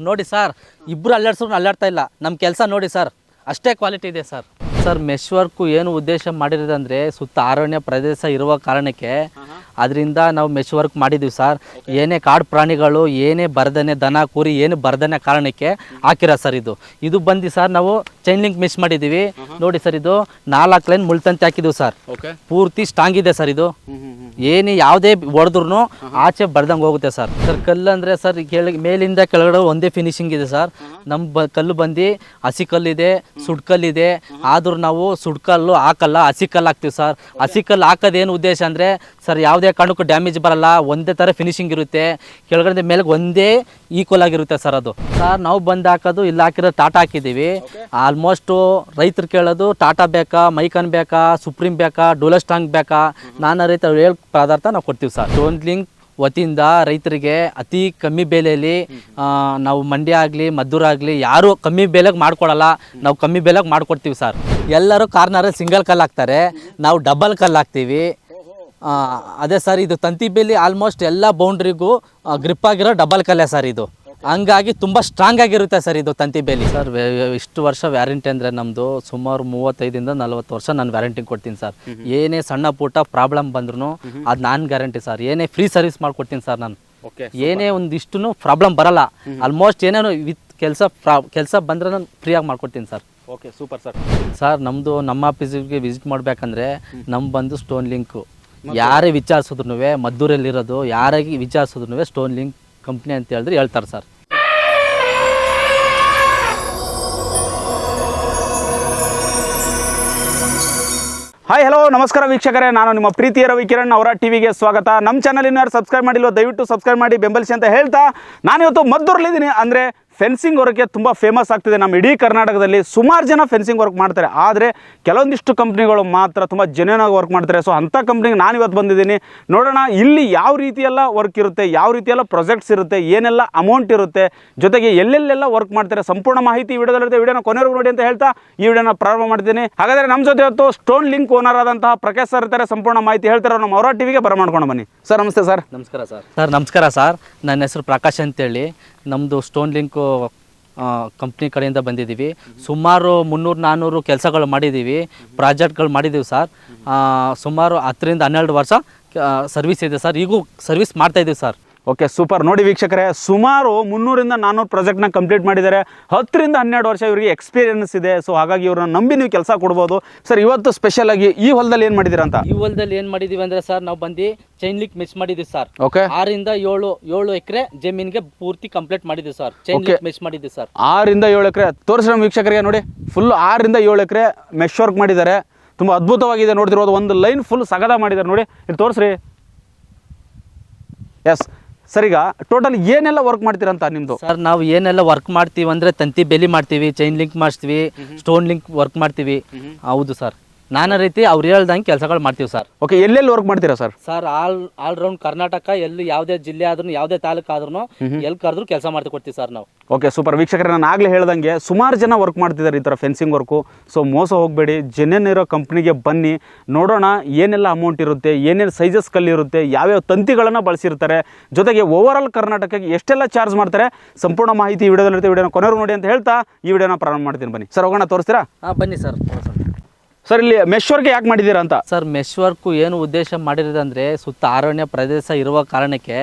ನೋಡಿ ಸರ್ ಇಬ್ಬರು ಅಲ್ಲಾಡ್ಸ್ರು ಅಲ್ಲಾಡ್ತಾ ಇಲ್ಲ. ನಮ್ಮ ಕೆಲಸ ನೋಡಿ ಸರ್. ಅಷ್ಟೇ ಕ್ವಾಲಿಟಿ ಇದೆ ಸರ್. ಸರ್ ಮೆಶ್ ವರ್ಕು ಏನು ಉದ್ದೇಶ ಮಾಡಿರೋದಂದ್ರೆ ಸುತ್ತ ಅರಣ್ಯ ಪ್ರದೇಶ ಇರುವ ಕಾರಣಕ್ಕೆ ಅದರಿಂದ ನಾವು ಮೆಶ್ ವರ್ಕ್ ಮಾಡಿದ್ದೀವಿ ಸರ್. ಏನೇ ಕಾಡು ಪ್ರಾಣಿಗಳು ಏನೇ ಬರ್ದನೆ ದನ ಕುರಿ ಏನು ಬರ್ದನೆ ಕಾರಣಕ್ಕೆ ಹಾಕಿರೋ ಸರ್ ಇದು. ಇದು ಬಂದು ಸರ್ ನಾವು ಚೈನ್ ಲಿಂಕ್ ಮಿಸ್ ಮಾಡಿದ್ದೀವಿ. ನೋಡಿ ಸರ್ ಇದು ನಾಲ್ಕು ಲೈನ್ ಮುಳ್ತಂತೆ ಹಾಕಿದ್ದೀವಿ ಸರ್. ಓಕೆ. ಪೂರ್ತಿ ಸ್ಟ್ರಾಂಗ್ ಇದೆ ಸರ್ ಇದು. ಏನು ಯಾವುದೇ ಹೊಡೆದ್ರು ಆಚೆ ಬರ್ದಂಗೆ ಹೋಗುತ್ತೆ ಸರ್. ಸರ್ ಕಲ್ಲು ಅಂದರೆ ಸರ್ ಕೆಳಗೆ ಮೇಲಿಂದ ಕೆಳಗಡೆ ಒಂದೇ ಫಿನಿಶಿಂಗ್ ಇದೆ ಸರ್. ನಮ್ಮ ಬ ಕಲ್ಲು ಬಂದು ಹಸಿ ಕಲ್ಲಿದೆ ಸುಡ್ಕಲ್ಲಿದೆ ಆದರೂ ನಾವು ಸುಡ್ಕಲ್ಲು ಹಾಕಲ್ಲ ಹಸಿ ಕಲ್ಲು ಹಾಕ್ತೀವಿ ಸರ್. ಹಸಿ ಕಲ್ಲು ಹಾಕೋದೇನು ಉದ್ದೇಶ ಅಂದರೆ ಸರ್ ಯಾವುದೇ ಕಾರಣಕ್ಕೂ ಡ್ಯಾಮೇಜ್ ಬರಲ್ಲ ಒಂದೇ ಥರ ಫಿನಿಶಿಂಗ್ ಇರುತ್ತೆ. ಕೆಳಗಡೆ ಮೇಲೆ ಒಂದೇ ಈಕ್ವಲ್ ಆಗಿರುತ್ತೆ ಸರ್ ಅದು. ಸರ್ ನಾವು ಬಂದು ಹಾಕೋದು ಇಲ್ಲಿ ಹಾಕಿರೋ ಟಾಟಾ ಹಾಕಿದ್ದೀವಿ. ಆಲ್ಮೋಸ್ಟು ರೈತರು ಕೇಳೋದು ಟಾಟಾ ಬೇಕಾ ಮೈಕನ್ ಬೇಕಾ ಸುಪ್ರೀಂ ಬೇಕಾ ಡೋಲಸ್ಟಾಂಗ್ ಬೇಕಾ? ನಾನಾ ರೈತ ಹೇಳ ಪದಾರ್ಥ ನಾವು ಕೊಡ್ತೀವಿ ಸರ್ ಟೋನ್ಲಿಂಗ್ ಲಿಂಕ್ ವತಿಯಿಂದ ರೈತರಿಗೆ ಅತಿ ಕಮ್ಮಿ ಬೆಲೆಯಲ್ಲಿ ನಾವು ಮಂಡ್ಯ ಆಗಲಿ ಮದ್ದೂರು ಆಗಲಿ ಯಾರು ಕಮ್ಮಿ ಬೆಲೆಗೆ ಮಾಡ್ಕೊಡಲ್ಲ. ನಾವು ಕಮ್ಮಿ ಬೆಲೆಗೆ ಮಾಡ್ಕೊಡ್ತೀವಿ ಸರ್ ಎಲ್ಲರೂ ಕಾರ್ನರಲ್ಲಿ ಸಿಂಗಲ್ ಕಲ್ಲು ಹಾಕ್ತಾರೆ. ನಾವು ಡಬಲ್ ಕಲ್ಲು ಹಾಕ್ತೀವಿ. ಅದೇ ಸರ್ ಇದು ತಂತಿ ಬೇಲಿ ಆಲ್ಮೋಸ್ಟ್ ಎಲ್ಲ ಬೌಂಡ್ರಿಗೂ ಗ್ರಿಪ್ ಆಗಿರೋ ಡಬಲ್ ಕಲೆ ಸರ್ ಇದು. ಹಂಗಾಗಿ ತುಂಬ ಸ್ಟ್ರಾಂಗ್ ಆಗಿರುತ್ತೆ ಸರ್ ಇದು ತಂತಿ ಬೇಲಿ. ಸರ್ ಇಷ್ಟು ವರ್ಷ ವ್ಯಾರಂಟಿ ಅಂದರೆ ನಮ್ಮದು ಸುಮಾರು ಮೂವತ್ತೈದಿಂದ ನಲ್ವತ್ತು ವರ್ಷ ನಾನು ವ್ಯಾರಂಟಿ ಕೊಡ್ತೀನಿ ಸರ್. ಏನೇ ಸಣ್ಣ ಪುಟ್ಟ ಪ್ರಾಬ್ಲಮ್ ಬಂದ್ರೂ ಅದು ನಾನು ಗ್ಯಾರಂಟಿ ಸರ್. ಏನೇ ಫ್ರೀ ಸರ್ವಿಸ್ ಮಾಡ್ಕೊಡ್ತೀನಿ ಸರ್ ನಾನು. ಏನೇ ಒಂದಿಷ್ಟು ಪ್ರಾಬ್ಲಮ್ ಬರಲ್ಲ. ಆಲ್ಮೋಸ್ಟ್ ಏನೇನು ವಿತ್ ಕೆಲಸ ಕೆಲಸ ಬಂದರೆ ನಾನು ಫ್ರೀಯಾಗಿ ಮಾಡ್ಕೊಡ್ತೀನಿ sir. Okay super sir sir ನಮ್ಮದು ನಮ್ಮ ಆಫೀಸಿಗೆ ವಿಸಿಟ್ ಮಾಡಬೇಕಂದ್ರೆ ನಮ್ಮ ಬಂದು ಸ್ಟೋನ್ ಲಿಂಕು ಯಾರೇ ವಿಚಾರಿಸಿದ್ರು ಮದ್ದೂರಲ್ಲಿರೋದು ಯಾರಿಗೆ ವಿಚಾರಿಸಿದ್ರು ಸ್ಟೋನ್ ಲಿಂಕ್ ಕಂಪ್ನಿ ಅಂತ ಹೇಳಿದ್ರೆ ಹೇಳ್ತಾರೆ ಸರ್. ಹಾಯ್ ಹಲೋ ನಮಸ್ಕಾರ ವೀಕ್ಷಕರೇ. ನಾನು ನಿಮ್ಮ ಪ್ರೀತಿಯ ರವಿ ಕಿರಣ್ ಅವರ ಟಿವಿಗೆ ಸ್ವಾಗತ. ನಮ್ಮ ಚಾನಲ್ ಯಾರು ಸಬ್ಸ್ಕ್ರೈಬ್ ಮಾಡಿಲ್ವೋ ದಯವಿಟ್ಟು ಸಬ್ಸ್ಕ್ರೈಬ್ ಮಾಡಿ ಬೆಂಬಲಿಸಿ ಅಂತ ಹೇಳ್ತಾ ನಾನಿವತ್ತು ಮದ್ದೂರಲ್ಲಿದ್ದೀನಿ. ಅಂದರೆ ಫೆನ್ಸಿಂಗ್ ವರ್ಕ್ಗೆ ತುಂಬ ಫೇಮಸ್ ಆಗ್ತಿದೆ. ನಮ್ಮ ಇಡೀ ಕರ್ನಾಟಕದಲ್ಲಿ ಸುಮಾರು ಜನ ಫೆನ್ಸಿಂಗ್ ವರ್ಕ್ ಮಾಡ್ತಾರೆ. ಆದರೆ ಕೆಲವೊಂದಿಷ್ಟು ಕಂಪ್ನಿಗಳು ಮಾತ್ರ ತುಂಬ ಜೆನ್ಯೂನ್ ವರ್ಕ್ ಮಾಡ್ತಾರೆ. ಸೊ ಅಂಥ ಕಂಪ್ನಿಗೆ ನಾನು ಇವತ್ತು ಬಂದಿದ್ದೀನಿ. ನೋಡೋಣ, ಇಲ್ಲಿ ಯಾವ ರೀತಿಯೆಲ್ಲ ವರ್ಕ್ ಇರುತ್ತೆ, ಯಾವ ರೀತಿಯೆಲ್ಲ ಪ್ರಾಜೆಕ್ಟ್ಸ್ ಇರುತ್ತೆ, ಏನೆಲ್ಲ ಅಮೌಂಟ್ ಇರುತ್ತೆ, ಜೊತೆಗೆ ಎಲ್ಲೆಲ್ಲೆಲ್ಲ ವರ್ಕ್ ಮಾಡ್ತಾರೆ, ಸಂಪೂರ್ಣ ಮಾಹಿತಿ ವಿಡಿಯೋದಲ್ಲಿರುತ್ತೆ ವಿಡಿಯೋನ ಕೊನೆವರೆಗೂ ನೋಡಿ ಅಂತ ಹೇಳ್ತಾ ಈ ವಿಡಿಯೋನ ಪ್ರಾರಂಭ ಮಾಡ್ತೀನಿ. ಹಾಗಾದರೆ ನಮ್ಮ ಜೊತೆ ಇವತ್ತು ಸ್ಟೋನ್ ಲಿಂಕ್ ಓನರ್ ಆದಂತಹ ಪ್ರಕಾಶ್ ಸರ್ ಇರ್ತಾರೆ ಸಂಪೂರ್ಣ ಮಾಹಿತಿ ಹೇಳ್ತಾರೆ. ನಮ್ಮ ಅವರ ಟಿವಿಗೆ ಬರಮಾಡ್ಕೊಂಡು ಬನ್ನಿ. ಸರ್ ನಮಸ್ತೆ ಸರ್ ನಮಸ್ಕಾರ ಸರ್ ಸರ್, ನಮಸ್ಕಾರ ಸರ್ ನನ್ನ ಹೆಸರು ಪ್ರಕಾಶ್ ಅಂತೇಳಿ. ನಮ್ಮದು ಸ್ಟೋನ್ ಲಿಂಕು ಕಂಪ್ನಿ ಕಡೆಯಿಂದ ಬಂದಿದ್ದೀವಿ. ಸುಮಾರು ಮುನ್ನೂರು ನಾನ್ನೂರು ಕೆಲಸಗಳು ಮಾಡಿದ್ದೀವಿ. ಪ್ರಾಜೆಕ್ಟ್ಗಳು ಮಾಡಿದ್ದೀವಿ ಸರ್ ಸುಮಾರು ಹತ್ತರಿಂದ ಹನ್ನೆರಡು ವರ್ಷ ಸರ್ವಿಸ್ ಇದೆ ಸರ್ ಈಗೂ ಸರ್ವಿಸ್ ಮಾಡ್ತಾಯಿದ್ದೀವಿ ಸರ್ ಓಕೆ ಸೂಪರ್ ನೋಡಿ ವೀಕ್ಷಕರೇ ಸುಮಾರು ಮುನ್ನೂರಿಂದ ನಾನ್ನೂರು ಪ್ರಾಜೆಕ್ಟ್ನ ಕಂಪ್ಲೀಟ್ ಮಾಡಿದ್ದಾರೆ. ಹತ್ತರಿಂದ ಹನ್ನೆರಡು ವರ್ಷ ಇವರಿಗೆ ಎಕ್ಸ್ಪೀರಿಯನ್ಸ್ ಇದೆ. ಸೊ ಹಾಗಾಗಿ ಇವ್ರನ್ನ ನಂಬಿ ನೀವು ಕೆಲಸ ಕೊಡ್ಬೋದು. ಸರ್ ಇವತ್ತು ಸ್ಪೆಷಲ್ ಆಗಿ ಈ ಹೊಲದಲ್ಲಿ ಏನು ಮಾಡಿದ್ದೀರಾ ಅಂತ? ಈ ಹೊಲದಲ್ಲಿ ಏನು ಮಾಡಿದ್ದೀವಿ ಅಂದರೆ ಸರ್ ನಾವು ಬಂದು ಚೈನ್ ಲಿಕ್ ಮಿಸ್ ಮಾಡಿದ್ದೀವಿ ಸರ್ ಓಕೆ ಆರಿಂದ ಏಳು ಏಳು ಎಕರೆ ಜಮೀನಿಗೆ ಪೂರ್ತಿ ಕಂಪ್ಲೀಟ್ ಮಾಡಿದ್ದೀವಿ ಸರ್ ಚೈನ್ ಲಿಕ್ ಮಿಸ್ ಮಾಡಿದ್ದೀವಿ ಸರ್ ಆರಿಂದ ಏಳು ಎಕರೆ ತೋರಿಸಿ ನಮ್ಮ ವೀಕ್ಷಕರಿಗೆ ನೋಡಿ. ಫುಲ್ ಆರಿಂದ ಏಳು ಎಕರೆ ಮೆಶ್ ವರ್ಕ್ ಮಾಡಿದ್ದಾರೆ. ತುಂಬ ಅದ್ಭುತವಾಗಿದೆ ನೋಡ್ತಿರೋದು ಒಂದು ಲೈನ್ ಫುಲ್ ಸಗದ ಮಾಡಿದ್ದಾರೆ ನೋಡಿ. ಇಲ್ಲಿ ತೋರಿಸ್ರಿ. ಎಸ್ ಸರ್ ಈಗ ಟೋಟಲ್ ಏನೆಲ್ಲ ವರ್ಕ್ ಮಾಡ್ತೀರಂತ ನಿಮ್ದು? ಸರ್ ನಾವು ಏನೆಲ್ಲ ವರ್ಕ್ ಮಾಡ್ತೀವಿ ಅಂದ್ರೆ ತಂತಿ ಬೆಲಿ ಮಾಡ್ತೀವಿ ಚೈನ್ ಲಿಂಕ್ ಮಾಡ್ತೀವಿ ಸ್ಟೋನ್ ಲಿಂಕ್ ವರ್ಕ್ ಮಾಡ್ತೀವಿ. ಹೌದು ಸರ್. ನಾನಾ ರೀತಿ ಅವ್ರು ಹೇಳ್ದಂಗೆ ಕೆಲಸಗಳು ಮಾಡ್ತೀವಿ ಸರ್. ಓಕೆ ಎಲ್ಲೆಲ್ಲಿ ವರ್ಕ್ ಮಾಡ್ತೀರಾ sir sir all all round Karnataka ಎಲ್ಲಿ ಯಾವುದೇ ಜಿಲ್ಲೆ ಆದ್ರೂ ಯಾವುದೇ ತಾಲೂಕು ಆದ್ರೂ ಎಲ್ಲಿ ಕರೆದ್ರು ಕೆಲಸ ಮಾಡ್ತಿ ಕೊಡ್ತೀವಿ ಸರ್ ನಾವು. ಓಕೆ ಸೂಪರ್ ವೀಕ್ಷಕರೇ ನಾನು ಆಗಲೇ ಹೇಳ್ದಂಗೆ ಸುಮಾರು ಜನ ವರ್ಕ್ ಮಾಡ್ತಿದ್ದಾರೆ ಈ ಥರ ಫೆನ್ಸಿಂಗ್ ವರ್ಕು ಸೊ ಮೋಸ ಹೋಗಬೇಡಿ. ಜೆನ್ಯನ್ ಇರೋ ಕಂಪ್ನಿಗೆ ಬನ್ನಿ. ನೋಡೋಣ ಏನೆಲ್ಲ ಅಮೌಂಟ್ ಇರುತ್ತೆ ಏನೇನು ಸೈಜಸ್ ಕಲ್ಲಿರುತ್ತೆ ಯಾವ್ಯಾವ ತಂತಿಗಳನ್ನು ಬಳಸಿರ್ತಾರೆ. ಜೊತೆಗೆ ಓವರ್ ಆಲ್ ಕರ್ನಾಟಕಕ್ಕೆ ಎಷ್ಟೆಲ್ಲ ಚಾರ್ಜ್ ಮಾಡ್ತಾರೆ ಸಂಪೂರ್ಣ ಮಾಹಿತಿ ಈ ವಿಡಿಯೋದಲ್ಲಿರುತ್ತೆ. ವಿಡಿಯೋನ ಕೊನೆವರೆಗೂ ನೋಡಿ ಅಂತ ಹೇಳ್ತಾ ಈ ವಿಡಿಯೋನ ಪ್ರಾರಂಭ ಮಾಡ್ತೀನಿ. ಬನ್ನಿ. ಸರ್ ಹೋಗೋಣ ತೋರಿಸ್ತೀರಾ? ಹಾಂ ಬನ್ನಿ ಸರ್. ಸರ್ ಇಲ್ಲಿ ಮೆಶ್ ವರ್ಕ್ ಯಾಕೆ ಮಾಡಿದ್ದೀರಾ ಅಂತ? ಸರ್ ಮೆಶ್ ವರ್ಕ್ ಏನು ಉದ್ದೇಶ ಮಾಡಿರೋದಂದ್ರೆ ಸುತ್ತ ಅರಣ್ಯ ಪ್ರದೇಶ ಇರುವ ಕಾರಣಕ್ಕೆ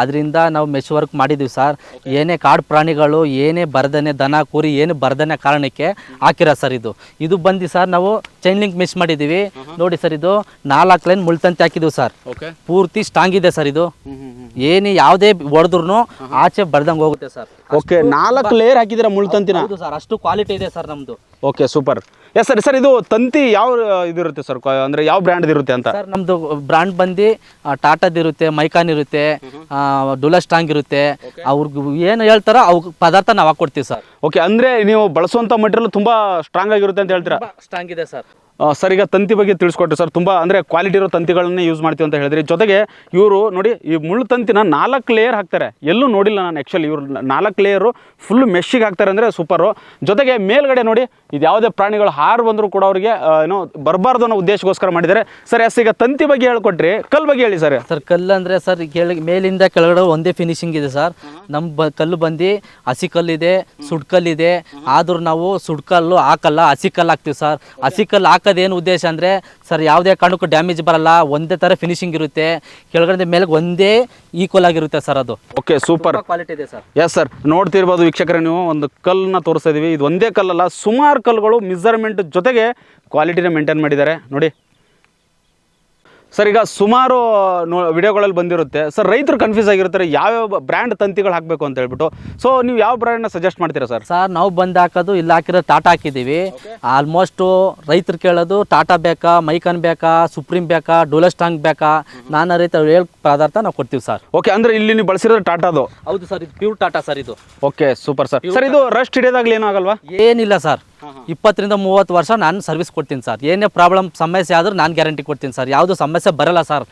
ಅದರಿಂದ ನಾವು ಮೆಶ್ ವರ್ಕ್ ಮಾಡಿದ್ದೀವಿ ಸರ್ ಏನೇ ಕಾಡು ಪ್ರಾಣಿಗಳು ಏನೇ ಬರ್ದನೆ ದನ ಕುರಿ ಏನು ಬರ್ದನೆ ಕಾರಣಕ್ಕೆ ಹಾಕಿರೋ ಸರ್ ಇದು. ಇದು ಬಂದು ಸರ್ ನಾವು ಚೈನ್ ಲಿಂಕ್ ಮಿಸ್ ಮಾಡಿದ್ದೀವಿ. ನೋಡಿ ಸರ್ ಇದು ನಾಲ್ಕು ಲೈನ್ ಮುಳ್ತಂತೆ ಹಾಕಿದ್ದೀವಿ ಸರ್ ಪೂರ್ತಿ ಸ್ಟ್ರಾಂಗ್ ಇದೆ ಸರ್ ಇದು. ಏನು ಯಾವುದೇ ಹೊಡೆದ್ರು ಆಚೆ ಬರ್ದಂಗೆ ಹೋಗುತ್ತೆ ಸರ್ ಓಕೆ ನಾಲ್ಕು ಲೇಯರ್ ಹಾಕಿದ್ದೀರಾ ಮುಳ್ತಂತಿನ? ಸರ್ ಅಷ್ಟು ಕ್ವಾಲಿಟಿ ಇದೆ ಸರ್ ನಮ್ಮದು okay super yes sir sir ಇದು ತಂತಿ ಯಾವ ಇದಿರುತ್ತೆ ಸರ್ ಅಂದರೆ ಯಾವ ಬ್ರ್ಯಾಂಡ್ ಇರುತ್ತೆ ಅಂತ? ಸರ್ ನಮ್ದು ಬ್ರಾಂಡ್ ಬಂದು ಟಾಟಾದ್ ಇರುತ್ತೆ ಮೈಕಾನ್ ಇರುತ್ತೆ ಡುಲಸ್ಟಾಂಗ್ ಇರುತ್ತೆ. ಅವ್ರಿಗೆ ಏನು ಹೇಳ್ತಾರ ಅವ್ರ ಪದಾರ್ಥ ನಾವು ಹಾಕೊಡ್ತೀವಿ ಸರ್. ಓಕೆ ಅಂದರೆ ನೀವು ಬಳಸುವಂಥ ಮಟೀರಿಯಲ್ ತುಂಬ ಸ್ಟ್ರಾಂಗ್ ಆಗಿರುತ್ತೆ ಅಂತ ಹೇಳ್ತೀರಾ? ಸ್ಟ್ರಾಂಗ್ ಇದೆ ಸರ್. ಸರ್, ಈಗ ತಂತಿ ಬಗ್ಗೆ ತಿಳಿಸ್ಕೊಟ್ರಿ. ಸರ್, ತುಂಬ ಅಂದರೆ ಕ್ವಾಲಿಟಿ ಇರೋ ತಂತಿಗಳನ್ನೇ ಯೂಸ್ ಮಾಡ್ತೀವಿ ಅಂತ ಹೇಳಿದ್ರಿ. ಜೊತೆಗೆ ಇವರು ನೋಡಿ, ಈ ಮುಳ್ಳು ತಂತಿನ ನಾಲ್ಕು ಲೇಯರ್ ಹಾಕ್ತಾರೆ. ಎಲ್ಲೂ ನೋಡಿಲ್ಲ ನಾನು ಆ್ಯಕ್ಚುಲಿ ಇವರು ನಾಲ್ಕು ಲೇಯರು ಫುಲ್ ಮೆಶ್ಶಿಗೆ ಹಾಕ್ತಾರೆ ಅಂದರೆ ಸೂಪರು ಜೊತೆಗೆ ಮೇಲ್ಗಡೆ ನೋಡಿ, ಇದು ಯಾವುದೇ ಪ್ರಾಣಿಗಳು ಹಾರು ಬಂದರೂ ಕೂಡ ಅವರಿಗೆ ಏನೋ ಬರಬಾರ್ದು ಅನ್ನೋ ಉದ್ದೇಶಕ್ಕೋಸ್ಕರ ಮಾಡಿದ್ದಾರೆ. ಸರ್, ಎಸ್, ಈಗ ತಂತಿ ಬಗ್ಗೆ ಹೇಳ್ಕೊಟ್ರಿ. ಕಲ್ಲು ಬಗ್ಗೆ ಹೇಳಿ ಸರ್. ಸರ್, ಕಲ್ಲು ಅಂದರೆ ಸರ್ ಕೆಳಗೆ ಮೇಲಿಂದ ಕೆಳಗಡೆ ಒಂದೇ ಫಿನಿಶಿಂಗ್ ಇದೆ ಸರ್. ನಮ್ಮ ಬ, ಕಲ್ಲು ಬಂದು ಹಸಿ ಕಲ್ಲಿದೆ ಸುಡ್ಕಲ್ಲಿದೆ ಆದರೂ ನಾವು ಸುಡ್ಕಲ್ಲು ಹಾಕಲ್ಲ ಹಸಿ ಕಲ್ಲು ಹಾಕ್ತೀವಿ ಸರ್. ಹಸಿ ಕಲ್ಲು ಹಾಕೋದೇನು ಉದ್ದೇಶ ಅಂದರೆ ಸರ್ ಯಾವುದೇ ಕಾರಣಕ್ಕೂ ಡ್ಯಾಮೇಜ್ ಬರಲ್ಲ ಒಂದೇ ಥರ ಫಿನಿಶಿಂಗ್ ಇರುತ್ತೆ. ಕೆಳಗಡೆ ಮೇಲೆ ಒಂದೇ ಈಕ್ವಲ್ ಆಗಿರುತ್ತೆ ಸರ್ ಅದು. ಓಕೆ ಸೂಪರ್ ಕ್ವಾಲಿಟಿ ಇದೆ ಸರ್. ಎಸ್ ಸರ್ ನೋಡ್ತಿರ್ಬೋದು ವೀಕ್ಷಕರೇ ನೀವು ಒಂದು ಕಲ್ಲನ್ನ ತೋರಿಸ್ತಾ ಇದೀವಿ. ಇದು ಒಂದೇ ಕಲ್ಲಲ್ಲ ಸುಮಾರು ಕಲ್ಲುಗಳು ಮೆಸರ್ಮೆಂಟ್ ಜೊತೆಗೆ ಕ್ವಾಲಿಟಿನ ಮೇಂಟೈನ್ ಮಾಡಿದ್ದಾರೆ. ನೋಡಿ ಸರ್ ಈಗ ಸುಮಾರು ನೋ ವಿಡಿಯೋಗಳಲ್ಲಿ ಬಂದಿರುತ್ತೆ. ಸರ್ ರೈತರು ಕನ್ಫ್ಯೂಸ್ ಆಗಿರ್ತಾರೆ. ಯಾವ್ಯಾವ ಬ್ರ್ಯಾಂಡ್ ತಂತಿಗಳು ಹಾಕಬೇಕು ಅಂತ ಹೇಳ್ಬಿಟ್ಟು. ಸೊ ನೀವು ಯಾವ ಬ್ರ್ಯಾಂಡ್ನ ಸಜೆಸ್ಟ್ ಮಾಡ್ತೀರಾ ಸರ್ ಸರ್ ನಾವು ಬಂದು ಹಾಕೋದು ಇಲ್ಲಿ ಹಾಕಿರೋ ಟಾಟಾ ಹಾಕಿದ್ದೀವಿ ಆಲ್ಮೋಸ್ಟು ರೈತರು ಕೇಳೋದು ಟಾಟಾ ಬೇಕಾ ಮೈಕನ್ ಬೇಕಾ ಸುಪ್ರೀಂ ಬೇಕಾ ಡೋಲೆಸ್ಟಾಂಗ್ ಬೇಕಾ? ನಾನಾ ರೈತ ಹೇಳಿ ಪದಾರ್ಥ ನಾವು ಕೊಡ್ತೀವಿ ಸರ್ ಓಕೆ ಅಂದ್ರೆ ಇಲ್ಲಿ ನೀವು ಬಳಸಿರೋದು ಟಾಟಾದು ಹೌದು ಸರ್ ಇದು ಪ್ಯೂರ್ ಟಾಟಾ ಸರ್ ಇದು. ಓಕೆ ಸೂಪರ್ ಸರ್ ಸರ್ ಇದು ರಸ್ಟ್ ಹಿಡಿಯೋದಾಗ್ಲಿ ಏನೂ ಆಗಲ್ವಾ? ಏನಿಲ್ಲ ಸರ್ ಇಪ್ಪತ್ತರಿಂದ ಮೂವತ್ತು ವರ್ಷ ನಾನು ಸರ್ವಿಸ್ ಕೊಡ್ತೀನಿ ಸರ್ ಏನೇ ಪ್ರಾಬ್ಲಮ್ ಸಮಸ್ಯೆ ಆದರೂ ನಾನು ಗ್ಯಾರಂಟಿ ಕೊಡ್ತೀನಿ ಸರ್ ಯಾವುದು ಸಮಸ್ಯೆ ಬರಲ್ಲ ಸರ್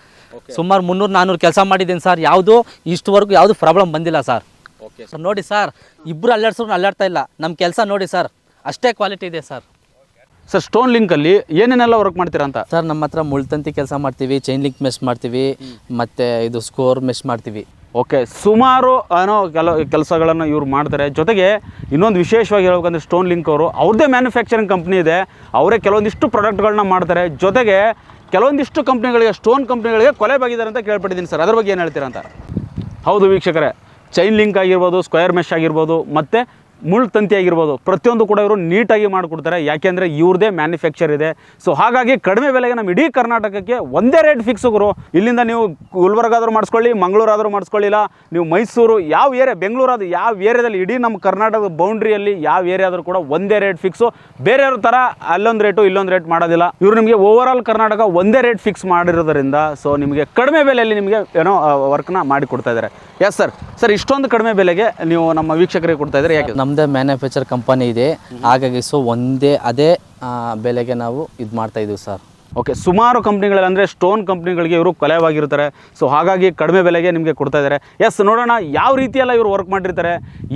ಸುಮಾರು ಮುನ್ನೂರು ನಾನ್ನೂರು ಕೆಲಸ ಮಾಡಿದ್ದೀನಿ ಸರ್ ಯಾವುದು ಇಷ್ಟುವರೆಗೂ ಯಾವುದು ಪ್ರಾಬ್ಲಮ್ ಬಂದಿಲ್ಲ ಸರ್ ಸರ್ ನೋಡಿ ಸರ್ ಇಬ್ಬರು ಅಲ್ಲಾಡ್ಸೋರು ಅಲ್ಲಾಡ್ತಾ ಇಲ್ಲ. ನಮ್ಮ ಕೆಲಸ ನೋಡಿ ಸರ್ ಅಷ್ಟೇ ಕ್ವಾಲಿಟಿ ಇದೆ ಸರ್ ಸರ್ ಸ್ಟೋನ್ ಲಿಂಕಲ್ಲಿ ಏನೇನೆಲ್ಲ ವರ್ಕ್ ಮಾಡ್ತೀರಾ ಅಂತ? ಸರ್ ನಮ್ಮ ಹತ್ರ ಮುಳ್ತಂತಿ ಕೆಲಸ ಮಾಡ್ತೀವಿ ಚೈನ್ ಲಿಂಕ್ ಮೆಶ್ ಮಾಡ್ತೀವಿ ಮತ್ತು ಇದು ಸ್ಕೋರ್ ಮೆಶ್ ಮಾಡ್ತೀವಿ. ಓಕೆ, ಸುಮಾರು, ಏನೋ ಕೆಲ, ಕೆಲಸಗಳನ್ನು ಇವ್ರು ಮಾಡ್ತಾರೆ. ಜೊತೆಗೆ ಇನ್ನೊಂದು ವಿಶೇಷವಾಗಿ ಹೇಳ್ಬೇಕಂದ್ರೆ ಸ್ಟೋನ್ ಲಿಂಕ್ ಅವರು, ಅವ್ರದೇ ಮ್ಯಾನುಫ್ಯಾಕ್ಚರಿಂಗ್ ಕಂಪ್ನಿ ಇದೆ. ಅವರೇ ಕೆಲವೊಂದಿಷ್ಟು ಪ್ರಾಡಕ್ಟ್ಗಳನ್ನ ಮಾಡ್ತಾರೆ. ಜೊತೆಗೆ ಕೆಲವೊಂದಿಷ್ಟು ಕಂಪ್ನಿಗಳಿಗೆ ಸ್ಟೋನ್ ಕಂಪ್ನಿಗಳಿಗೆ ಕೊಲೆ ಬಾಗಿದ್ದಾರೆ ಅಂತ ಕೇಳ್ಪಟ್ಟಿದ್ದೀನಿ ಸರ್. ಅದ್ರ ಬಗ್ಗೆ ಏನು ಹೇಳ್ತೀರಾ ಅಂತ? ಹೌದು ವೀಕ್ಷಕರೇ ಚೈನ್ ಲಿಂಕ್ ಆಗಿರ್ಬೋದು ಸ್ಕ್ವೇರ್ ಮೆಶ್ ಆಗಿರ್ಬೋದು, ಮತ್ತು ಮುಳ್ಳು ತಂತಿ ಆಗಿರ್ಬೋದು ಪ್ರತಿಯೊಂದು ಕೂಡ ಇವರು ನೀಟಾಗಿ ಮಾಡಿಕೊಡ್ತಾರೆ. ಯಾಕೆಂದರೆ ಇವ್ರದೇ ಮ್ಯಾನುಫ್ಯಾಕ್ಚರ್ ಇದೆ. ಸೊ ಹಾಗಾಗಿ ಕಡಿಮೆ ಬೆಲೆಗೆ ನಮ್ಮ ಇಡೀ ಕರ್ನಾಟಕಕ್ಕೆ ಒಂದೇ ರೇಟ್ ಫಿಕ್ಸ್ ಗುರು. ಇಲ್ಲಿಂದ ನೀವು ಗುಲ್ಬರ್ಗ ಆದರೂ ಮಾಡಿಸ್ಕೊಳ್ಳಿ, ಮಂಗಳೂರಾದರೂ ಮಾಡಿಸ್ಕೊಳ್ಳಿಲ್ಲ, ನೀವು ಮೈಸೂರು ಯಾವ ಏರಿಯಾ ಬೆಂಗಳೂರು ಅದು ಯಾವ ಏರಿಯಾದಲ್ಲಿ ಇಡೀ ನಮ್ಮ ಕರ್ನಾಟಕದ ಬೌಂಡ್ರಿಯಲ್ಲಿ ಯಾವ ಏರಿಯಾ ಆದರೂ ಕೂಡ ಒಂದೇ ರೇಟ್ ಫಿಕ್ಸು ಬೇರೆಯವ್ರ ಥರ ಅಲ್ಲೊಂದು ರೇಟು ಇಲ್ಲೊಂದು ರೇಟ್ ಮಾಡೋದಿಲ್ಲ. ಇವರು ನಿಮಗೆ ಓವರ್ ಆಲ್ ಕರ್ನಾಟಕ ಒಂದೇ ರೇಟ್ ಫಿಕ್ಸ್ ಮಾಡಿರೋದ್ರಿಂದ ಸೊ ನಿಮಗೆ ಕಡಿಮೆ ಬೆಲೆಯಲ್ಲಿ ನಿಮಗೆ ಏನೋ ವರ್ಕ್ನ ಮಾಡಿಕೊಡ್ತಾ ಇದ್ದಾರೆ. ಎಸ್ ಸರ್ ಸರ್ ಇಷ್ಟೊಂದು ಕಡಿಮೆ ಬೆಲೆಗೆ ನೀವು ನಮ್ಮ ವೀಕ್ಷಕರಿಗೆ ಕೊಡ್ತಾ ಇದ್ದಾರೆ? ಯಾಕೆ? ನಮ್ಮದೇ ಮ್ಯಾನುಫ್ಯಾಕ್ಚರ್ ಕಂಪನಿ ಇದೆ. ಹಾಗಾಗಿ ಸೊ ಒಂದೇ ಅದೇ ಬೆಲೆಗೆ ನಾವು ಇದು ಮಾಡ್ತಾ ಇದೀವಿ ಸರ್ ಓಕೆ ಸುಮಾರು ಕಂಪ್ನಿಗಳಲ್ಲಿ ಅಂದರೆ ಸ್ಟೋನ್ ಕಂಪ್ನಿಗಳಿಗೆ ಇವರು ಕೊಲೆವಾಗಿರ್ತಾರೆ ಸೊ ಹಾಗಾಗಿ ಕಡಿಮೆ ಬೆಲೆಗೆ ನಿಮಗೆ ಕೊಡ್ತಾ ಇದ್ದಾರೆ. ಎಸ್ ನೋಡೋಣ ಯಾವ ರೀತಿಯೆಲ್ಲ ಇವರು ವರ್ಕ್ ಮಾಡಿರ್ತಾರೆ.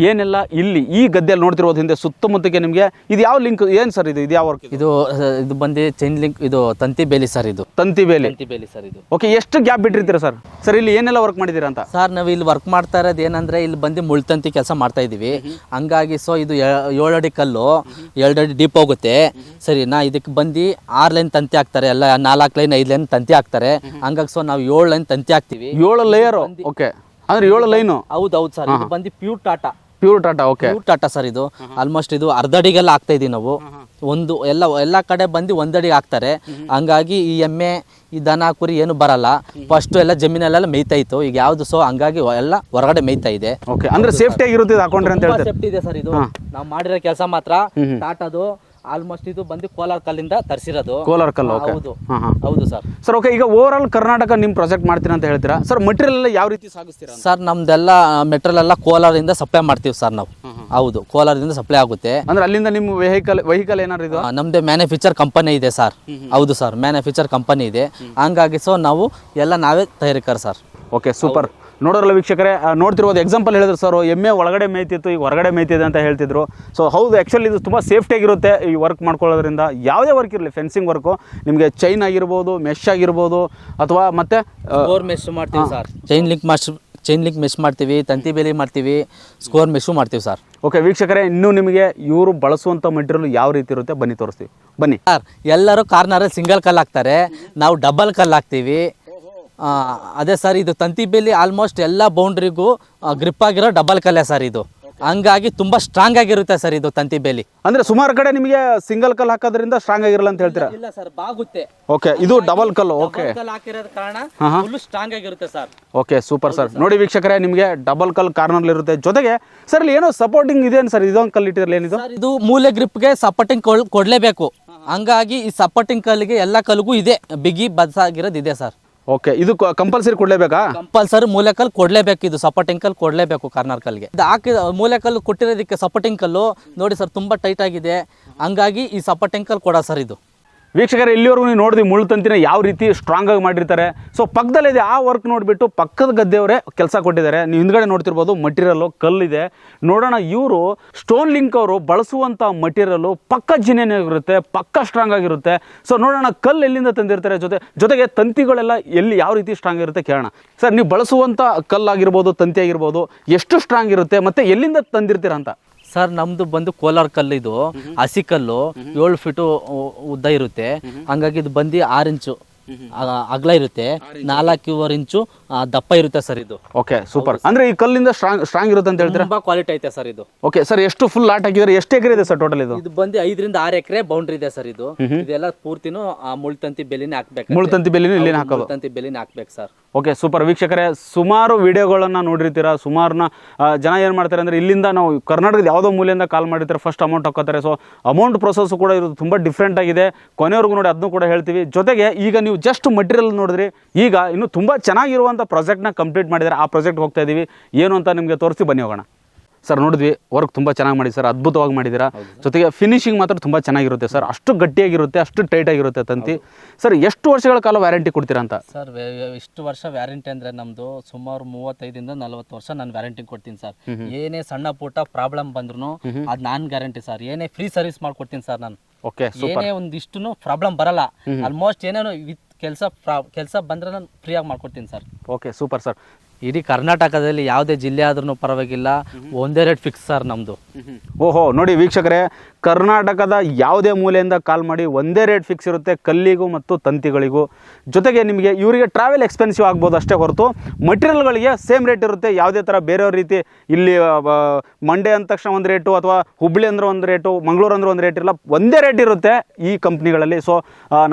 ಏನೆಲ್ಲ ಇಲ್ಲಿ ಈ ಗದ್ದೆಯಲ್ಲಿ ನೋಡ್ತಿರೋದು ಹಿಂದೆ ಸುತ್ತಮುತ್ತಕ್ಕೆ ನಿಮಗೆ ಇದು ಯಾವ ಲಿಂಕ್ ಏನು ಸರ್ ಇದು? ಇದು ಯಾವ ವರ್ಕ್ ಇದು? ಇದು ಬಂದು ಚೈನ್ ಲಿಂಕ್ ಇದು ತಂತಿ ಬೇಲಿ ಸರ್ ಇದು. ತಂತಿ ಬೇಲಿ. ತಂತಿ ಬೇಲಿ ಸರ್ ಇದು. ಓಕೆ ಎಷ್ಟು ಗ್ಯಾಪ್ ಬಿಟ್ಟಿರ್ತೀರಾ ಸರ್ ಸರ್ ಇಲ್ಲಿ ಏನೆಲ್ಲ ವರ್ಕ್ ಮಾಡಿದ್ದೀರಾ ಅಂತ? ಸರ್ ನಾವು ಇಲ್ಲಿ ವರ್ಕ್ ಮಾಡ್ತಾ ಇರೋದು ಏನಂದ್ರೆ ಇಲ್ಲಿ ಬಂದು ಮುಳ್ತಂತಿ ಕೆಲಸ ಮಾಡ್ತಾ ಇದ್ದೀವಿ. ಹಂಗಾಗಿ ಸೊ ಇದು ಏಳಡಿ ಏಳು ಅಡಿ ಕಲ್ಲು ಎರಡು ಅಡಿ ಡೀಪ್ ಹೋಗುತ್ತೆ ಸರಿ ನಾ ಇದಕ್ಕೆ ಬಂದು ಆರು ಲೈನ್ ತಂತಿ ಹಾಕ್ತಾರೆ. ಎಲ್ಲ ನಾಲ್ಕು ಲೈನ್ ಐದು ಲೈನ್ ತಂತಿ ಹಾಕ್ತಾರೆ. ಹಂಗಾಗಿ ಸೊ ನಾವು ಏಳು ಲೈನ್ ತಂತಿ ಹಾಕ್ತಿವಿ. ಏಳು ಲೇಯರ್ ಓಕೆ ಅಂದ್ರೆ ಏಳು ಲೈನು? ಹೌದು ಹೌದು ಸರ್ ಇದು ಬಂದು pure Tata pure Tata okay pure Tata sir ಇದು. ಆಲ್ಮೋಸ್ಟ್ ಇದು ಅರ್ಧ ಅಡಿಗೆಲ್ಲ ಹಾಕ್ತಾ ಇದೀವಿ ನಾವು. ಒಂದು ಎಲ್ಲ ಎಲ್ಲ ಕಡೆ ಬಂದು ಒಂದಡಿಗೆ ಹಾಕ್ತಾರೆ. ಹಂಗಾಗಿ ಈ ಎಮ್ಮೆ ಈ ದನ ಕುರಿ ಏನು ಬರಲ್ಲ. ಫಸ್ಟ್ ಎಲ್ಲ ಜಮೀನಲ್ಲೆಲ್ಲ ಮೇಯ್ತಾ ಇತ್ತು ಈಗ ಯಾವ್ದು ಸೊ ಹಂಗಾಗಿ ಎಲ್ಲ ಹೊರಗಡೆ ಮೇಯ್ತಾ ಇದೆ. ಓಕೆ ಅಂದ್ರೆ ಸೇಫ್ಟಿ ಆಗಿರುತ್ತೆ ಇದು ಹಾಕೊಂಡ್ರೆ ಅಂತ ಹೇಳ್ತಾರೆ? ಸೇಫ್ಟಿ ಇದೆ ಸರ್ ಇದು. ನಾವು ಮಾಡಿರೋ ಕೆಲಸ ಮಾತ್ರ. ಟಾಟಾದು ಆಲ್ಮೋಸ್ಟ್ ಇದು ಬಂದು ಕೋಲಾರ ಕಲ್ಲಿಂದ ತರಿಸಿರೋದು. ಕೋಲಾರ ಕಲ್ಲು ಓಕೆ ಹೌದು. ಹಾಂ ಹಾಂ. ಹೌದು ಸರ್ ಸರ್ ಓಕೆ ಈಗ ಓವರ್ ಆಲ್ ಕರ್ನಾಟಕ ನಿಮ್ಮ ಪ್ರಾಜೆಕ್ಟ್ ಮಾಡ್ತೀರಾ ಅಂತ ಹೇಳ್ತೀರಾ? ಸರ್ ಮಟೀರಿಯಲ್ ಎಲ್ಲ ಯಾವ ರೀತಿ ಸಾಗಿಸ್ತೀರಾ ಸರ್ ನಮ್ದೆಲ್ಲ ಮೆಟೀರಿಯಲ್ ಎಲ್ಲ ಕೋಲಾರದಿಂದ ಸಪ್ಲೈ ಮಾಡ್ತೀವಿ ಸರ್ ನಾವು. ಹೌದು ಕೋಲಾರದಿಂದ ಸಪ್ಲೈ ಆಗುತ್ತೆ. ಅಂದ್ರೆ ಅಲ್ಲಿಂದ ನಿಮ್ಮ ವೆಹಿಕಲ್ ವೆಹಿಕಲ್ ಏನಾದ್ರು ಇದು ಆ, ನಮ್ದೇ ಮ್ಯಾನುಫ್ಯಾಕ್ಚರ್ ಕಂಪನಿ ಇದೆ ಸರ್ ಹೌದು ಸರ್ ಮ್ಯಾನುಫ್ಯಾಕ್ಚರ್ ಕಂಪನಿ ಇದೆ. ಹಂಗಾಗಿ ಸೊ ನಾವು ಎಲ್ಲ ನಾವೇ ತಯಾರಿಕಾರ ಸರ್ ಓಕೆ ಸೂಪರ್ ನೋಡೋರಲ್ಲ ವೀಕ್ಷಕರೇ ನೋಡ್ತಿರೋದು ಎಕ್ಸಾಂಪಲ್ ಹೇಳಿದ್ರು ಸರ್ ಎಮ್ಮೆ ಒಳಗಡೆ ಮೇಯ್ತಿತ್ತು ಈಗ ಹೊರಗಡೆ ಮೇಯ್ತಿದೆ ಅಂತ ಹೇಳ್ತಿದ್ರು. ಸೊ ಹೌದು ಆ್ಯಕ್ಚುಲಿ ಇದು ತುಂಬ ಸೇಫ್ಟಿಯಾಗಿರುತ್ತೆ ಈ ವರ್ಕ್ ಮಾಡ್ಕೊಳ್ಳೋದ್ರಿಂದ. ಯಾವುದೇ ವರ್ಕ್ ಇರಲಿ ಫೆನ್ಸಿಂಗ್ ವರ್ಕು ನಿಮಗೆ ಚೈನ್ ಆಗಿರ್ಬೋದು ಮೆಶ್ ಆಗಿರ್ಬೋದು ಅಥವಾ ಮತ್ತೆ ಮೆಸ್ ಮಾಡ್ತೀವಿ sir chain link mesh chain link mesh ಮಾಡ್ತೀವಿ ತಂತಿ ಬೇಲಿ ಮಾಡ್ತೀವಿ ಸ್ಕೋರ್ ಮೆಶು ಮಾಡ್ತೀವಿ ಸರ್ ಓಕೆ ವೀಕ್ಷಕರೇ ಇನ್ನೂ ನಿಮಗೆ ಇವರು ಬಳಸುವಂಥ ಮೆಟೀರಿಯಲ್ ಯಾವ ರೀತಿ ಇರುತ್ತೆ ಬನ್ನಿ ತೋರಿಸ್ತೀವಿ. ಬನ್ನಿ. ಸರ್ ಎಲ್ಲರೂ ಕಾರ್ನರಲ್ಲಿ ಸಿಂಗಲ್ ಕಲ್ ಹಾಕ್ತಾರೆ. ನಾವು ಡಬಲ್ ಕಲ್ ಹಾಕ್ತೀವಿ. ಅದೇ ಸರ್ ಇದು ತಂತಿ ಬೇಲಿ ಆಲ್ಮೋಸ್ಟ್ ಎಲ್ಲ ಬೌಂಡ್ರಿಗೂ ಗ್ರಿಪ್ ಆಗಿರೋ ಡಬಲ್ ಕಲೆ ಸರ್ ಇದು. ಹಂಗಾಗಿ ತುಂಬಾ ಸ್ಟ್ರಾಂಗ್ ಆಗಿರುತ್ತೆ ಸರ್ ಇದು ತಂತಿ ಬೇಲಿ. ಅಂದ್ರೆ ಸುಮಾರು ಕಡೆ ನಿಮಗೆ ಸಿಂಗಲ್ ಕಲ್ ಹಾಕೋದ್ರಿಂದ ಸ್ಟ್ರಾಂಗ್ ಆಗಿರಲ್ಲ ಅಂತ ಹೇಳ್ತೀರಾ? ಇಲ್ಲ ಸರ್ ಬಾಗುತ್ತೆ. ಓಕೆ ಇದು ಡಬಲ್ ಕಲ್ ಓಕೆ ಕಲ್ ಹಾಕಿರೋದ ಕಾರಣ ಫುಲ್ ಸ್ಟ್ರಾಂಗ್ ಆಗಿರುತ್ತೆ ಸರ್. Okay super sir. ನೋಡಿ ವೀಕ್ಷಕರೇ ನಿಮಗೆ ಡಬಲ್ ಕಲ್ ಕಾರ್ನರ್ ಇರುತ್ತೆ. ಜೊತೆಗೆ ಸರ್ ಇಲ್ಲಿ ಏನೋ ಸಪೋರ್ಟಿಂಗ್ ಇದೆ ಸರ್ ಇದೊಂದು ಕಲ್ ಇಟ್ಟಿರಲ್ಲ ಏನಿದು? ಸರ್ ಇದು ಮೂಲೆ ಗ್ರಿಪ್ಗೆ ಸಪೋರ್ಟಿಂಗ್ ಕೊಡ್ಲೇಬೇಕು. ಹಂಗಾಗಿ ಈ ಸಪೋರ್ಟಿಂಗ್ ಕಲ್ಲಿಗೆ ಎಲ್ಲ ಕಲ್ಗೂ ಇದೆ. ಬಿಗಿ ಬದ್ಸಾಗಿರೋದು ಇದೆ ಸರ್. ಓಕೆ, ಇದು ಕಂಪಲ್ಸರಿ ಕೊಡ್ಲೇಬೇಕಾ? ಕಂಪಲ್ಸರಿ ಮೂಲೆಕಲ್ ಕೊಡ್ಲೇಬೇಕು, ಇದು ಸಪೋರ್ಟಿಂಗ್ ಕಲ್ ಕೊಡ್ಲೇಬೇಕು ಕಾರ್ನರ್ ಕಲ್ಗೆ ಹಾಕಿದ ಮೂಲೆಕಲ್ಲು ಕೊಟ್ಟಿರೋದಕ್ಕೆ ಸಪೋರ್ಟಿಂಗ್ ಕಲ್ಲು, ನೋಡಿ ಸರ್ ತುಂಬಾ ಟೈಟ್ ಆಗಿದೆ. ಹಂಗಾಗಿ ಈ ಸಪೋರ್ಟಿಂಗ್ ಕಲ್ ಕೊಡ ಸರ್ ಇದು. ವೀಕ್ಷಕರೇ, ಇಲ್ಲಿವರೆಗೂ ನೀವು ನೋಡಿದ್ವಿ ಮುಳ್ಳು ತಂತಿನ ಯಾವ ರೀತಿ ಸ್ಟ್ರಾಂಗ್ ಆಗಿ ಮಾಡಿರ್ತಾರೆ. ಸೊ ಪಕ್ಕದಲ್ಲಿದೆ ಆ ವರ್ಕ್ ನೋಡಿಬಿಟ್ಟು ಪಕ್ಕದ ಗದ್ದೆಯವರೇ ಕೆಲಸ ಕೊಟ್ಟಿದ್ದಾರೆ. ನೀವು ಹಿಂದ್ಗಡೆ ನೋಡ್ತಿರ್ಬೋದು ಮಟೀರಿಯಲ್ಲು ಕಲ್ಲಿದೆ ನೋಡೋಣ, ಇವರು ಸ್ಟೋನ್ ಲಿಂಕ್ ಅವರು ಬಳಸುವಂಥ ಮಟೀರಿಯಲ್ಲು ಪಕ್ಕ ಜಿನೇನಾಗಿರುತ್ತೆ ಪಕ್ಕ ಸ್ಟ್ರಾಂಗ್ ಆಗಿರುತ್ತೆ. ಸೊ ನೋಡೋಣ, ಕಲ್ಲು ಎಲ್ಲಿಂದ ತಂದಿರ್ತಾರೆ ಜೊತೆ, ಜೊತೆಗೆ ತಂತಿಗಳೆಲ್ಲ ಎಲ್ಲಿ ಯಾವ ರೀತಿ ಸ್ಟ್ರಾಂಗ್ ಇರುತ್ತೆ ಕೇಳೋಣ. ಸರ್ ನೀವು ಬಳಸುವಂಥ ಕಲ್ಲಾಗಿರ್ಬೋದು ತಂತಿ ಆಗಿರ್ಬೋದು, ಎಷ್ಟು ಸ್ಟ್ರಾಂಗ್ ಇರುತ್ತೆ ಮತ್ತು ಎಲ್ಲಿಂದ ತಂದಿರ್ತೀರಾ ಅಂತ? ಸರ್ ನಮ್ದು ಬಂದು ಕೋಲಾರ ಕಲ್ಲು ಇದು. ಹಸಿ ಕಲ್ಲು ಏಳು ಫೀಟು ಉದ್ದ ಇರುತ್ತೆ. ಹಂಗಾಗಿ ಇದು ಬಂದು ಆರು ಇಂಚು. ಅಗಲ ಇರುತ್ತೆ. ನಾಲ್ಕೂವರೆ ಇಂಚು ಆ, ದಪ್ಪ ಇರುತ್ತೆ ಸರ್ ಇದು. Okay super. ಅಂದ್ರೆ ಈ ಕಲ್ಲಿಂದ ಸ್ಟ್ರಾಂಗ್ ಸ್ಟ್ರಾಂಗ್ ಇರುತ್ತೆ ಅಂತ ಹೇಳ್ತೀರಾ? ತುಂಬಾ ಕ್ವಾಲಿಟಿ ಐತೆ ಸರ್ ಇದು. ಓಕೆ ಸರ್ ಎಷ್ಟು ಫುಲ್ ಲಾಟ್ ಹಾಕಿದ್ರೆ ಎಷ್ಟು ಎಕರೆ ಇದೆ ಸರ್ ಟೋಟಲ್ ಇದು? ಇದು ಬಂದು ಐದರಿಂದ ಆರು ಎಕರೆ ಬೌಂಡ್ರಿ ಇದೆ ಸರ್ ಇದು. ಇದೆಲ್ಲ ಪೂರ್ತಿನೂ ಆ ಮುಳ್ತಂತಿ ಬೆಲೆನೇ ಹಾಕ್ಬೇಕು. ಮುಳ್ತಂತಿ ಬೆಲೆನೂ ಇಲ್ಲಿ ಹಾಕೋದು? ಮುಳ್ತಂತಿ ಬೆಲೆನೇ ಹಾಕ್ಬೇಕು ಸರ್. Okay, super. ವೀಕ್ಷಕರೇ, ಸುಮಾರು ವಿಡಿಯೋಗಳನ್ನು ನೋಡಿರ್ತೀರ? ಸುಮಾರನ್ನ ಜನ ಏನು ಮಾಡ್ತಾರೆ ಅಂದರೆ ಇಲ್ಲಿಂದ ನಾವು ಕರ್ನಾಟಕದ ಯಾವುದೋ ಮೂಲೆಯಿಂದ ಕಾಲ್ ಮಾಡಿರ್ತಾರೆ ಫಸ್ಟ್ ಅಮೌಂಟ್ ಹಾಕೋತಾರೆ ಸೊ ಅಮೌಂಟ್ ಪ್ರೊಸೆಸ್ ಕೂಡ ಇದು ತುಂಬ ಡಿಫ್ರೆಂಟ್ ಆಗಿದೆ. ಕೊನೆವರೆಗೂ ನೋಡಿ ಅದನ್ನು ಕೂಡ ಹೇಳ್ತೀವಿ. ಜೊತೆಗೆ ಈಗ ನೀವು ಜಸ್ಟ್ ಮಟೀರಿಯಲ್ ನೋಡಿದ್ರಿ, ಈಗ ಇನ್ನು ತುಂಬ ಚೆನ್ನಾಗಿರುವಂಥ ಪ್ರಾಜೆಕ್ಟ್ನ ಕಂಪ್ಲೀಟ್ ಮಾಡಿದರೆ ಆ ಪ್ರಾಜೆಕ್ಟ್ ಹೋಗ್ತಾ ಇದ್ದೀವಿ ಏನು ಅಂತ ನಿಮಗೆ ತೋರಿಸಿ ಬನ್ನಿ ಹೋಗೋಣ. ಸರ್ ನೋಡಿದ್ವಿ ವರ್ಕ್ ತುಂಬ ಚೆನ್ನಾಗಿ ಮಾಡಿ ಸರ್ ಅದ್ಭುತವಾಗಿ ಮಾಡಿದ್ದೀರಾ. ಜೊತೆಗೆ ಫಿನಿಶಿಂಗ್ ಮಾತ್ರ ತುಂಬ ಚೆನ್ನಾಗಿರುತ್ತೆ ಸರ್. ಅಷ್ಟು ಗಟ್ಟಿಯಾಗಿರುತ್ತೆ ಅಷ್ಟು ಟೈಟ್ ಆಗಿರುತ್ತೆ ತಂತಿ. ಸರ್ ಎಷ್ಟು ವರ್ಷಗಳ ಕಾಲ ವ್ಯಾರಂಟಿ ಕೊಡ್ತೀರಾ ಅಂತ? ಸರ್ ಇಷ್ಟು ವರ್ಷ ವ್ಯಾರಂಟಿ ಅಂದ್ರೆ ನಮ್ದು ಸುಮಾರು ಮೂವತ್ತೈದಿಂದ ನಲವತ್ತು ವರ್ಷ ನಾನು ವ್ಯಾರಂಟಿ ಕೊಡ್ತೀನಿ ಸರ್. ಏನೇ ಸಣ್ಣ ಪುಟ್ಟ ಪ್ರಾಬ್ಲಮ್ ಬಂದ್ರು ಅದು ನಾನು ಗ್ಯಾರಂಟಿ ಸರ್. ಏನೇ ಫ್ರೀ ಸರ್ವಿಸ್ ಮಾಡ್ಕೊಡ್ತೀನಿ ಸರ್ ನಾನು. ಓಕೆ ಏನೇ ಒಂದಿಷ್ಟು ಪ್ರಾಬ್ಲಮ್ ಬರಲ್ಲ. ಆಲ್ಮೋಸ್ಟ್ ಏನೇನೋ ವಿತ್ ಕೆಲಸ ಕೆಲಸ ಬಂದ್ರೆ ನಾನು ಫ್ರೀಯಾಗಿ ಮಾಡ್ಕೊಡ್ತೀನಿ ಸರ್. ಓಕೆ ಸೂಪರ್ ಸರ್ ಇಡೀ ಕರ್ನಾಟಕದಲ್ಲಿ ಯಾವುದೇ ಜಿಲ್ಲೆ ಆದ್ರೂ ಪರವಾಗಿಲ್ಲ ಒಂದೇ ರೇಟ್ ಫಿಕ್ಸ್ ಸರ್ ನಮ್ದು. ಓಹೋ ನೋಡಿ ವೀಕ್ಷಕರೇ ಕರ್ನಾಟಕದ ಯಾವುದೇ ಮೂಲೆಯಿಂದ ಕಾಲ್ ಮಾಡಿ ಒಂದೇ ರೇಟ್ ಫಿಕ್ಸ್ ಇರುತ್ತೆ ಕಲ್ಲಿಗೂ ಮತ್ತು ತಂತಿಗಳಿಗೂ. ಜೊತೆಗೆ ನಿಮಗೆ ಇವರಿಗೆ ಟ್ರಾವೆಲ್ ಎಕ್ಸ್ಪೆನ್ಸಿವ್ ಆಗ್ಬೋದು ಅಷ್ಟೇ ಹೊರತು ಮಟೀರಿಯಲ್ಗಳಿಗೆ ಸೇಮ್ ರೇಟ್ ಇರುತ್ತೆ. ಯಾವುದೇ ಥರ ಬೇರೆಯವ್ರ ರೀತಿ ಇಲ್ಲಿ ಮಂಡೆ ಅಂದ ತಕ್ಷಣ ಒಂದು ರೇಟು ಅಥವಾ ಹುಬ್ಳಿ ಅಂದ್ರೆ ಒಂದು ರೇಟು ಮಂಗಳೂರು ಅಂದ್ರೆ ಒಂದು ರೇಟ್ ಇರಲ್ಲ ಒಂದೇ ರೇಟ್ ಇರುತ್ತೆ ಈ ಕಂಪ್ನಿಗಳಲ್ಲಿ ಸೊ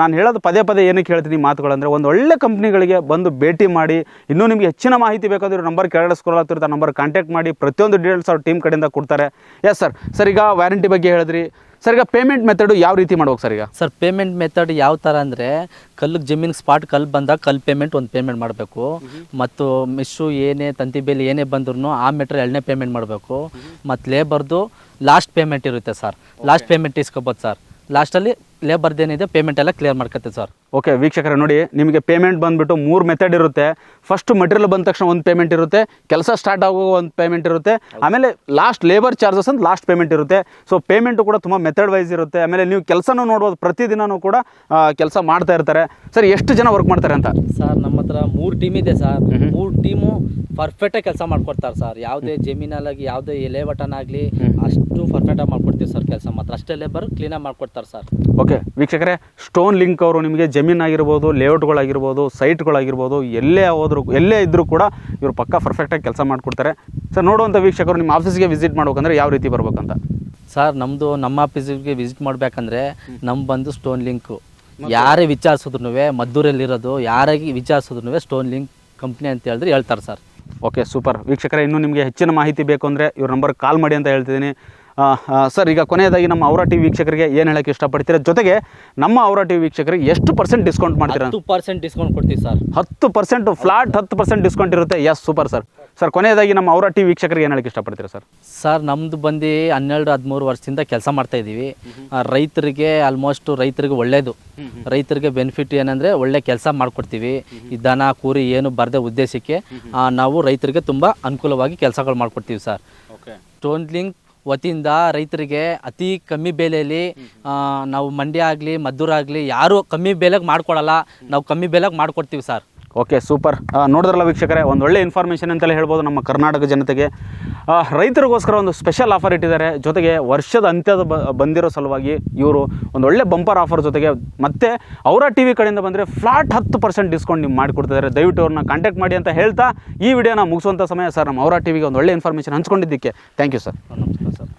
ನಾನು ಹೇಳೋದು ಪದೇ ಪದೇ ಏನಕ್ಕೆ ಹೇಳ್ತೀನಿ ಮಾತುಗಳಂದರೆ, ಒಂದು ಒಳ್ಳೆ ಕಂಪ್ನಿಗಳಿಗೆ ಬಂದು ಭೇಟಿ ಮಾಡಿ, ಇನ್ನೂ ನಿಮಗೆ ಹೆಚ್ಚಿನ ಮಾಹಿತಿ ಬೇಕಾದ್ರೆ ನಂಬರ್ ಕೆಳಗಡೆ ಸ್ಕ್ರೋಲ್ ಆಗ್ತಿರುತ್ತೆ ನಂಬರ್ ಕಾಂಟ್ಯಾಕ್ಟ್ ಮಾಡಿ, ಪ್ರತಿಯೊಂದು ಡೀಟೇಲ್ಸ್ ಅವ್ರ ಟೀಮ್ ಕಡೆಯಿಂದ ಕೊಡ್ತಾರೆ. ಎಸ್ ಸರ್ ಸರ್, ಈಗ ವ್ಯಾರಂಟಿ ಬಗ್ಗೆ ಹೇಳಿದ್ರಿ. ಸರ್ ಈಗ ಪೇಮೆಂಟ್ ಮೆಥಡು ಯಾವ ರೀತಿ ಮಾಡ್ಬೇಕು ಸರ್ ಈಗ? ಸರ್ ಪೇಮೆಂಟ್ ಮೆಥಡ್ ಯಾವ ಥರ ಅಂದರೆ ಕಲ್ಲಿಗೆ ಜಮೀನಿಗೆ ಸ್ಪಾಟ್ ಕಲ್ಲು ಬಂದಾಗ ಕಲ್ಲು ಪೇಮೆಂಟ್ ಒಂದು ಪೇಮೆಂಟ್ ಮಾಡಬೇಕು. ಮತ್ತು ಮಿಶ್ರು ಏನೇ ತಂತಿ ಬೇಲಿ ಏನೇ ಬಂದ್ರೂ ಆ ಮೆಟ್ರ್ ಎರಡನೇ ಪೇಮೆಂಟ್ ಮಾಡಬೇಕು. ಮತ್ತು ಲೇಬರ್ದು ಲಾಸ್ಟ್ ಪೇಮೆಂಟ್ ಇರುತ್ತೆ ಸರ್. ಲಾಸ್ಟ್ ಪೇಮೆಂಟ್ ಇಸ್ಕೋಬೋದು ಸರ್. ಲಾಸ್ಟಲ್ಲಿ ಲೇಬರ್ದೇನಿದೆ ಪೇಮೆಂಟ್ ಎಲ್ಲ ಕ್ಲಿಯರ್ ಮಾಡ್ಕತ್ತೆ ಸರ್. ಓಕೆ ವೀಕ್ಷಕರೇ ನೋಡಿ ನಿಮಗೆ ಪೇಮೆಂಟ್ ಬಂದುಬಿಟ್ಟು ಮೂರು ಮೆಥಡ್ ಇರುತ್ತೆ. ಫಸ್ಟ್ ಮಟೀರಿಯಲ್ ಬಂದ ತಕ್ಷಣ ಒಂದು ಪೇಮೆಂಟ್ ಇರುತ್ತೆ ಕೆಲಸ ಸ್ಟಾರ್ಟ್ ಆಗೋ ಒಂದು ಪೇಮೆಂಟ್ ಇರುತ್ತೆ. ಆಮೇಲೆ ಲಾಸ್ಟ್ ಲೇಬರ್ ಚಾರ್ಜಸ್ ಅಂತ ಲಾಸ್ಟ್ ಪೇಮೆಂಟ್ ಇರುತ್ತೆ. ಸೊ ಪೇಮೆಂಟು ಕೂಡ ತುಂಬ ಮೆಥಡ್ ವೈಸ್ ಇರುತ್ತೆ. ಆಮೇಲೆ ನೀವು ಕೆಲಸನೂ ನೋಡ್ಬೋದು ಪ್ರತಿದಿನ ಕೂಡ ಕೆಲಸ ಮಾಡ್ತಾ ಇರ್ತಾರೆ. ಸರ್ ಎಷ್ಟು ಜನ ವರ್ಕ್ ಮಾಡ್ತಾರೆ ಅಂತ? ಸರ್ ನಮ್ಮ ಹತ್ರ ಮೂರು ಟೀಮ್ ಇದೆ ಸರ್. ಮೂರು ಟೀಮು ಪರ್ಫೆಕ್ಟಾಗಿ ಕೆಲಸ ಮಾಡ್ಕೊಡ್ತಾರೆ ಸರ್. ಯಾವುದೇ ಜಮೀನಲ್ಲಾಗಿ ಯಾವುದೇ ಎಲೆ ಬಟನ್ ಆಗಲಿ ಅಷ್ಟು ಪರ್ಫೆಕ್ಟಾಗಿ ಮಾಡ್ಕೊಡ್ತೀವಿ ಸರ್ ಕೆಲಸ ಮಾತ್ರ. ಅಷ್ಟೇ ಲೇಬರ್ ಕ್ಲೀನಾಗಿ ಮಾಡ್ಕೊಡ್ತಾರೆ ಸರ್. ಓಕೆ ವೀಕ್ಷಕರೇ ಸ್ಟೋನ್ ಲಿಂಕ್ ಅವರು ನಿಮಗೆ ಜಮೀನಾಗಿರ್ಬೋದು ಲೇಔಟ್ಗಳಾಗಿರ್ಬೋದು ಸೈಟ್ಗಳಾಗಿರ್ಬೋದು ಎಲ್ಲೇ ಹೋದ್ರು ಎಲ್ಲೇ ಇದ್ದರೂ ಕೂಡ ಇವರು ಪಕ್ಕ ಪರ್ಫೆಕ್ಟಾಗಿ ಕೆಲಸ ಮಾಡಿಕೊಡ್ತಾರೆ. ಸರ್ ನೋಡುವಂಥ ವೀಕ್ಷಕರು ನಿಮ್ಮ ಆಫೀಸ್ಗೆ ವಿಸಿಟ್ ಮಾಡ್ಬೇಕಂದ್ರೆ ಯಾವ ರೀತಿ ಬರ್ಬೇಕಂತ? ಸರ್ ನಮ್ಮದು ನಮ್ಮ ಆಫೀಸಿಗೆ ವಿಸಿಟ್ ಮಾಡಬೇಕಂದ್ರೆ ನಮ್ಮ ಬಂದು ಸ್ಟೋನ್ ಲಿಂಕು ಯಾರೇ ವಿಚಾರಿಸಿದ್ರು ಮದ್ದೂರಲ್ಲಿರೋದು ಯಾರಿಗೆ ವಿಚಾರಿಸಿದ್ರು ಸ್ಟೋನ್ ಲಿಂಕ್ ಕಂಪ್ನಿ ಅಂತ ಹೇಳಿದ್ರೆ ಹೇಳ್ತಾರೆ ಸರ್ ಓಕೆ ಸೂಪರ್ ವೀಕ್ಷಕರೇ ಇನ್ನೂ ನಿಮಗೆ ಹೆಚ್ಚಿನ ಮಾಹಿತಿ ಬೇಕು ಅಂದರೆ ಇವ್ರ ನಂಬರ್ಗೆ ಕಾಲ್ ಮಾಡಿ ಅಂತ ಹೇಳ್ತಿದ್ದೀನಿ. ಸರ್ ಈಗ ಕೊನೆಯದಾಗಿ ನಮ್ಮ ಅವರ ಟಿ ವೀಕ್ಷಕರಿಗೆ ಏನು ಹೇಳಕ್ಕೆ ಇಷ್ಟಪಡ್ತೀರಾ? ಜೊತೆಗೆ ನಮ್ಮ ಅವರ ಟಿ ವೀಕ್ಷಕರಿಗೆ ಎಷ್ಟು ಪರ್ಸೆಂಟ್ ಡಿಸ್ಕೌಂಟ್ ಮಾಡ್ತೀರಾ? ಹತ್ತು ಪರ್ಸೆಂಟ್ ಡಿಸ್ಕೌಂಟ್ ಕೊಡ್ತೀವಿ ಸರ್. ಹತ್ತು ಪರ್ಸೆಂಟ್ ಫ್ಲಾಟ್ ಹತ್ತು ಪರ್ಸೆಂಟ್ ಡಿಸ್ಕೌಂಟ್ ಇರುತ್ತೆ. ಎಸ್ ಸೂಪರ್ ಸರ್ ಸರ್ ಕೊನೆಯದಾಗಿ ನಮ್ಮ ಅವರ ಟಿವಿ ವೀಕ್ಷಕರಿಗೆ ಏನು ಹೇಳಕ್ಕೆ ಇಷ್ಟಪಡ್ತೀರಾ ಸರ್ ಸರ್ ನಮ್ಮದು ಬಂದು ಹನ್ನೆರಡು ಹದಿಮೂರು ವರ್ಷದಿಂದ ಕೆಲಸ ಮಾಡ್ತಾ ಇದ್ದೀವಿ. ರೈತರಿಗೆ ಆಲ್ಮೋಸ್ಟ್ ರೈತರಿಗೆ ಒಳ್ಳೇದು. ರೈತರಿಗೆ ಬೆನಿಫಿಟ್ ಏನಂದರೆ ಒಳ್ಳೆ ಕೆಲಸ ಮಾಡಿಕೊಡ್ತೀವಿ. ಈ ದನ ಕೂರಿ ಏನು ಬರದೆ ಉದ್ದೇಶಕ್ಕೆ ನಾವು ರೈತರಿಗೆ ತುಂಬ ಅನುಕೂಲವಾಗಿ ಕೆಲಸಗಳು ಮಾಡಿಕೊಡ್ತೀವಿ ಸರ್ ಓಕೆ ಸ್ಟೋನ್ ಲಿಂಕ್ ವತಿಯಿಂದ ರೈತರಿಗೆ ಅತಿ ಕಮ್ಮಿ ಬೆಲೆಯಲ್ಲಿ ನಾವು ಮಂಡ್ಯ ಆಗಲಿ ಮದ್ದೂರಾಗಲಿ ಯಾರು ಕಮ್ಮಿ ಬೆಲೆಗೆ ಮಾಡ್ಕೊಡಲ್ಲ ನಾವು ಕಮ್ಮಿ ಬೆಲೆಗೆ ಮಾಡ್ಕೊಡ್ತೀವಿ ಸರ್. ಓಕೆ ಸೂಪರ್ ನೋಡಿದ್ರಲ್ಲ ವೀಕ್ಷಕರೇ, ಒಂದು ಒಳ್ಳೆ ಇನ್ಫಾರ್ಮೇಷನ್ ಅಂತಲೇ ಹೇಳ್ಬೋದು ನಮ್ಮ ಕರ್ನಾಟಕ ಜನತೆಗೆ. ರೈತರಿಗೋಸ್ಕರ ಒಂದು ಸ್ಪೆಷಲ್ ಆಫರ್ ಇಟ್ಟಿದ್ದಾರೆ. ಜೊತೆಗೆ ವರ್ಷದ ಅಂತ್ಯದ ಬಂದಿರೋ ಸಲುವಾಗಿ ಇವರು ಒಂದು ಒಳ್ಳೆ ಬಂಪರ್ ಆಫರ್ ಜೊತೆಗೆ ಮತ್ತೆ ಅವರ ಟಿ ವಿ ಕಡೆಯಿಂದ ಬಂದರೆ ಫ್ಲಾಟ್ ಹತ್ತು ಪರ್ಸೆಂಟ್ ಡಿಸ್ಕೌಂಟ್ ನಿಮ್ಗೆ ಮಾಡಿಕೊಡ್ತಿದ್ದಾರೆ. ದಯವಿಟ್ಟು ಅವ್ರನ್ನ ಕಾಂಟ್ಯಾಕ್ಟ್ ಮಾಡಿ ಅಂತ ಹೇಳ್ತಾ ಈ ವಿಡಿಯೋನ ಮುಗಿಸುವಂಥ ಸಮಯ ಸರ್. ನಮ್ಮ ಅವರ ಟಿ ವಿಗೆ ಒಂದು ಒಳ್ಳೆ ಇನ್ಫಾರ್ಮೇಷನ್ ಹಂಚ್ಕೊಂಡಿದ್ದಕ್ಕೆ. ಥ್ಯಾಂಕ್ ಯು ಸರ್ ನಮಸ್ಕಾರ ಸರ್